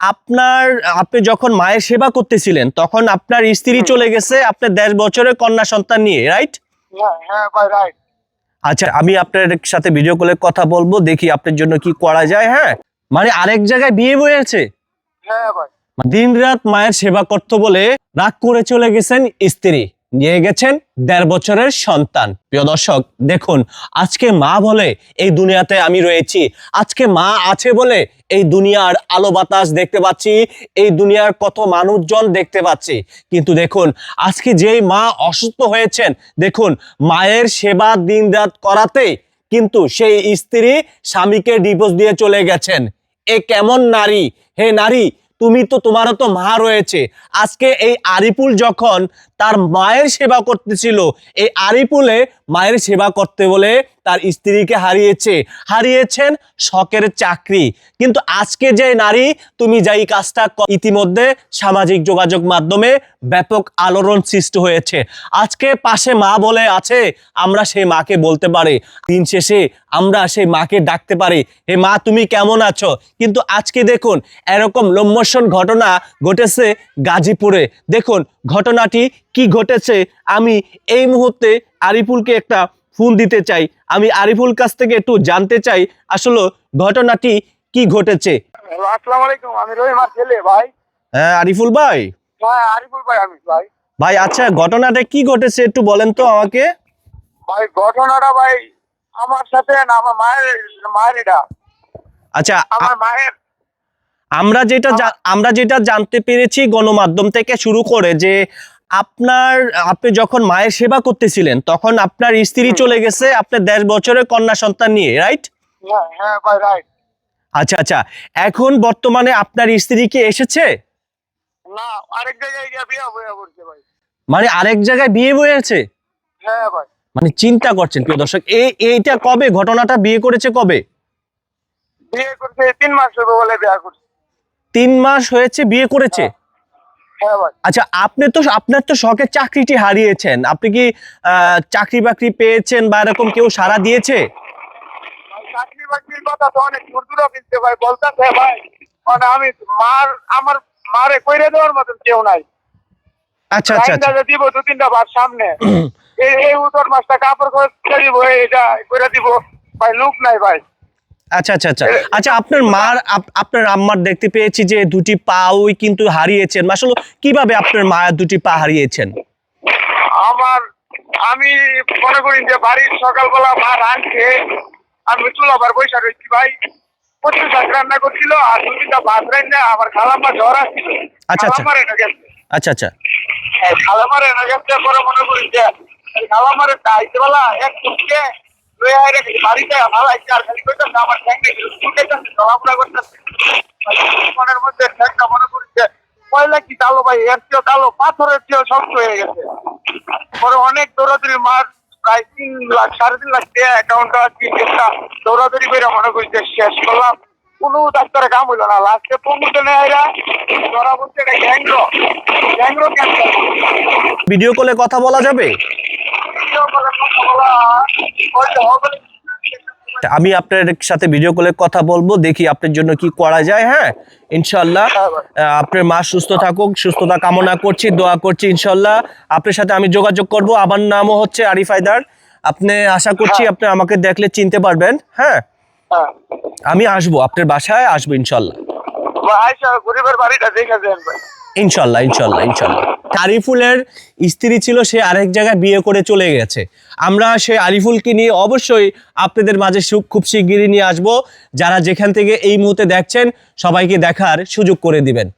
আপনার আপনি যখন মায়ের সেবা করতেছিলেন তখন আপনার স্ত্রী চলে গেছে আপনার দেড় বছরের কন্যা সন্তান নিয়ে রাইট হ্যাঁ হ্যাঁ রাইট আচ্ছা আমি আপনার সাথে ভিডিও কলে কথা বলব দেখি আপনার জন্য কি করা যায় হ্যাঁ? মানে আরেক জায়গায় বিয়ে হয়েছে হ্যাঁ দিন রাত মায়ের সেবা করতে বলে রাগ করে চলে গেছেন স্ত্রী। নিয়ে গেছেন দেড় বছরের সন্তান। প্রিয় দর্শক, দেখুন, আজকে মা বলে এই দুনিয়াতে আমি রয়েছি। আজকে মা আছে বলে এই দুনিয়ার আলো বাতাস দেখতে পাচ্ছি, এই দুনিয়ার কত মানুষজন দেখতে পাচ্ছি। কিন্তু দেখুন, আজকে যেই মা অসুস্থ হয়েছেন, দেখুন, মায়ের সেবা দিন রাত করাতে কিন্তু সেই স্ত্রী স্বামীকে ডিভোর্স দিয়ে চলে গেছেন। এ কেমন নারী? হে নারী তুমি তো তোমারও তো মা রয়েছে। আজকে এই আরিপুল যখন তার মায়ের সেবা করতেছিল, এই আরিপুলে মায়ের সেবা করতে বলে তার স্ত্রীকে হারিয়েছে। হারিয়েছেন শখের চাকরি। কিন্তু আজকে যে নারী, তুমি যাই কাজটা ইতিমধ্যে সামাজিক যোগাযোগ মাধ্যমে ব্যাপক আলোড়ন সৃষ্টি হয়েছে। আজকে পাশে মা বলে আছে, আমরা সেই মাকে বলতে পারি। দিন শেষে আমরা সেই মাকে ডাকতে পারি। হে মা, তুমি কেমন আছো? কিন্তু আজকে দেখুন, এরকম লোমোশন ঘটনা ঘটেছে গাজীপুরে। দেখুন, ঘটনাটি কি ঘটেছে? আমি এই মুহূর্তে আরিফুলকে একটা ফোন দিতে চাই। আমি আরিফুল কাছ থেকে একটু জানতে চাই আসলে ঘটনাটি কি ঘটেছে? আসসালামু আলাইকুম আমি রহিমার ছেলে ভাই। হ্যাঁ আরিফুল ভাই? হ্যাঁ আরিফুল ভাই আমি ভাই। ভাই আচ্ছা ঘটনাটা কি ঘটেছে একটু বলেন তো আমাকে। ভাই ঘটনাটা ভাই আমার সাথে না আমার মায়ের মায়ের এটা আচ্ছা আমার মায়ের। আমরা যেটা আমরা যেটা জানতে পেরেছি গণমাধ্যম থেকে শুরু করে যে আপনার আপনি যখন মায়ের সেবা করতেছিলেন তখন আপনার স্ত্রী চলে গেছে আপনার দেড় বছরের কন্যা সন্তান নিয়ে রাইট হ্যাঁ হ্যাঁ রাইট আচ্ছা আচ্ছা এখন বর্তমানে আপনার স্ত্রী কি এসেছে? মানে আরেক জায়গায় বিয়ে হয়েছে হ্যাঁ মানে চিন্তা করছেন প্রিয় দর্শক এই এইটা কবে ঘটনাটা বিয়ে করেছে কবে? বিয়ে করছে তিন মাস হবে বলে বিয়ে করছে। তিন মাস হয়েছে বিয়ে করেছে? আচ্ছা আপনি তো আপনার তো শখের চাকরিটি হারিয়েছেন। আপনি কি চাকরি বাকরি পেয়েছেন বা এরকম কেউ সাড়া দিয়েছে? চাকরি বাকরির কথা তো অনেক দূর দূর কিনতে ভাই বলতেছে ভাই মানে আমি মার আমার মারে কইরে দেওয়ার মতন কেউ নাই। আচ্ছা আচ্ছা আচ্ছা। দিব দু তিনটা বার সামনে। এই এই উত্তর মাসটা কাপড় করে দিব এটা করে দিব। ভাই লুক নাই ভাই। আচ্ছা আচ্ছা আচ্ছা। আচ্ছা আপনার মার আপনার আম্মার দেখতে পেয়েছি যে দুটি পা ওই কিন্তু হারিয়েছেন। আসলে কীভাবে আপনার মায়ের দুটি পা হারিয়েছেন? আমার আমি মনে করি যে বাড়ির সকালবেলা মা রাঁধছে আমি চুলাবার বৈশা রয়েছি ভাই। প্রচুর শাক রান্না করছিল আর দু তিনটা ভাত রান্না আমার খালাম্মা জ্বর আসছিল। আচ্ছা, আচ্ছা। আচ্ছা আচ্ছা। খালামার এনে গেছে পরে মনে করি যে খালামার আইতে বেলা এক টুককে মধ্যে মনে কয়লা কি ভাই পাথরের হয়ে গেছে। পরে অনেক দৌড়াদৌড়ি, মার প্রায় তিন লাখ, সাড়ে তিন লাখ অ্যাকাউন্ট দৌড়াদৌড়ি করে মনে করি যে শেষ করলাম। কোনো ডাক্তারে কাম হইল না লাস্টে পঙ্গুতে নেয় এরা ধরা বলছে ভিডিও কলে কথা বলা যাবে? আমি আপনার সাথে ভিডিও কলে কথা বলব দেখি আপনার জন্য কি করা যায় হ্যাঁ? ইনশাল্লাহ হ্যাঁ আপনার মা সুস্থ থাকুক সুস্থতা কামনা করছি দোয়া করছি ইনশাল্লাহ আপনার সাথে আমি যোগাযোগ করব আমার নামও হচ্ছে আরিফ হায়দার। আপনি আশা করছি আপনি আমাকে দেখলে চিনতে পারবেন হ্যাঁ? আমি আসব আপনার বাসায় আসব ইনশাল্লাহ ইনশাল্লাহ ইনশাল্লাহ ইনশাল্লাহ আরিফুলের স্ত্রী ছিল, সে আরেক জায়গায় বিয়ে করে চলে গেছে। আমরা সে আরিফুলকে নিয়ে অবশ্যই আপনাদের মাঝে সুখ খুব শিগগিরই নিয়ে আসব। যারা যেখান থেকে এই মুহূর্তে দেখছেন, সবাইকে দেখার সুযোগ করে দিবেন।